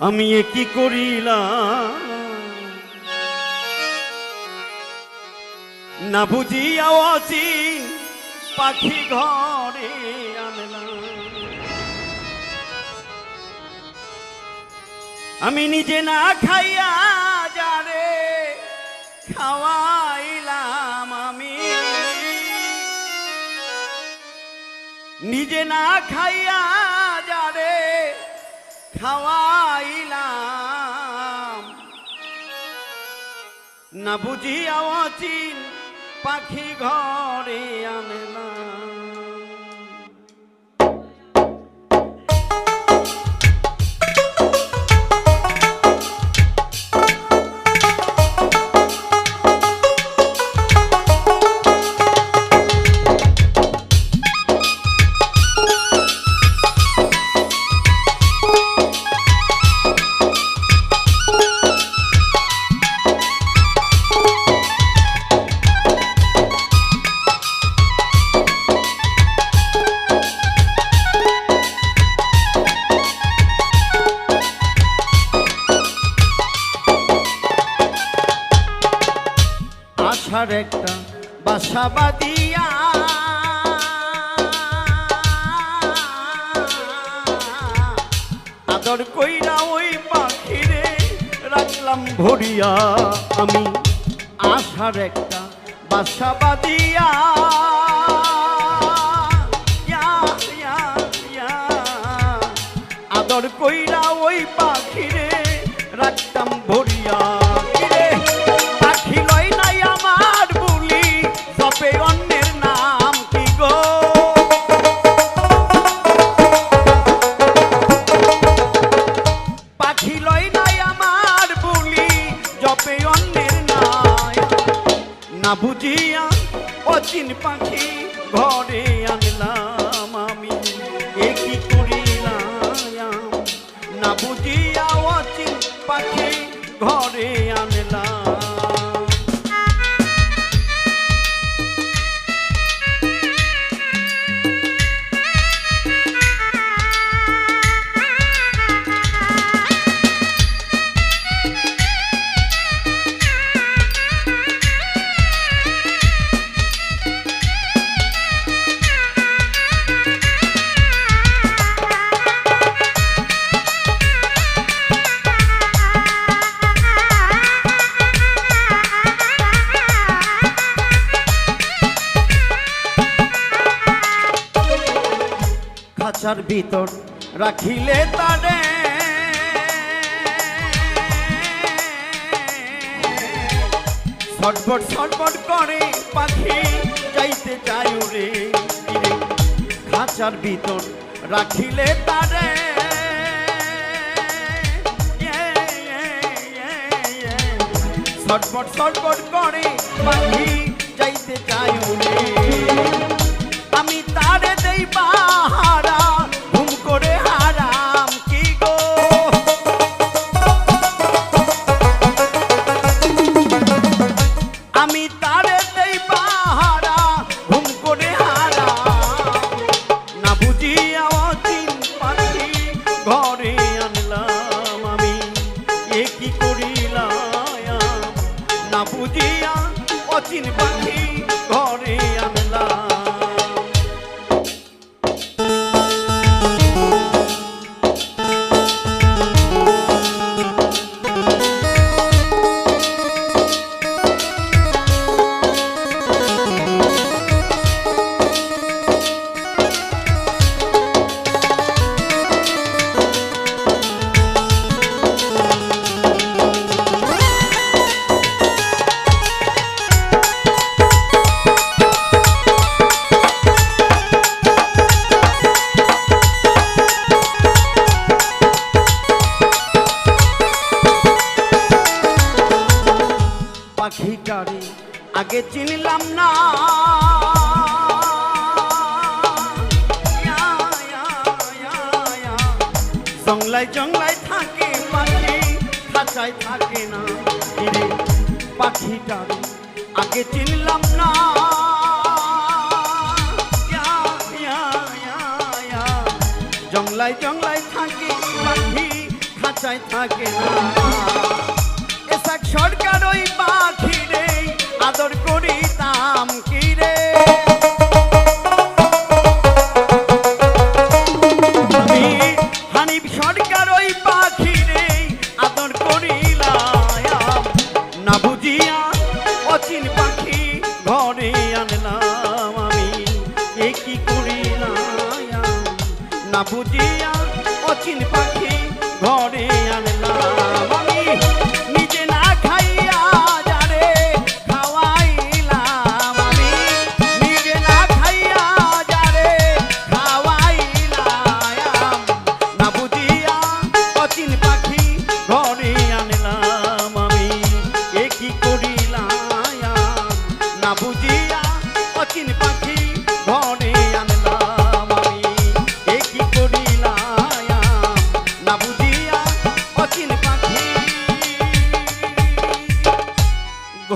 আমি এ কি করিলাম? না বুঝিয়া অচিন পাখি ঘরে আনলাম। আমি নিজে না খাইয়া যারে খাওয়াইলাম আমি। নিজে না খাইয়া খাওয়াইলাম। না বুঝিয়া অচিন পাখি ঘরে আনলাম। আশার একটা বাসা আদর কইরা ওই পাখিরে রাখলাম ভরিয়া। আমি আশার একটা বাসা না বুঝিয়া অচিন পাখি ঘরে আনলাম আমি। এ কি করিলাম? না বুঝিয়া অচিন পাখি ঘরে আনলাম খাঁচার ভিতর রাখিলে তারে। ছটফট ছটফট করে পাখি যাইতে চাই রে খাঁচার ভিতর রাখিলে তারে। ছটফট ছটফট করে পাখি যাইতে চাই রে আমি তারে অচিন পাখি আগে চিনলাম না। জংলায় জংলায় থাকে পাখি, খাঁচায় থাকে না কিরে পাখিটারে আগে চিনলাম না। জংলায় জংলায় থাকে পাখি, খাঁচায় থাকে না না বুঝিয়া অচিন পাখি ঘরে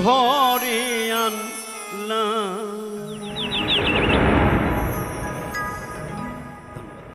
ঘরে আনলাম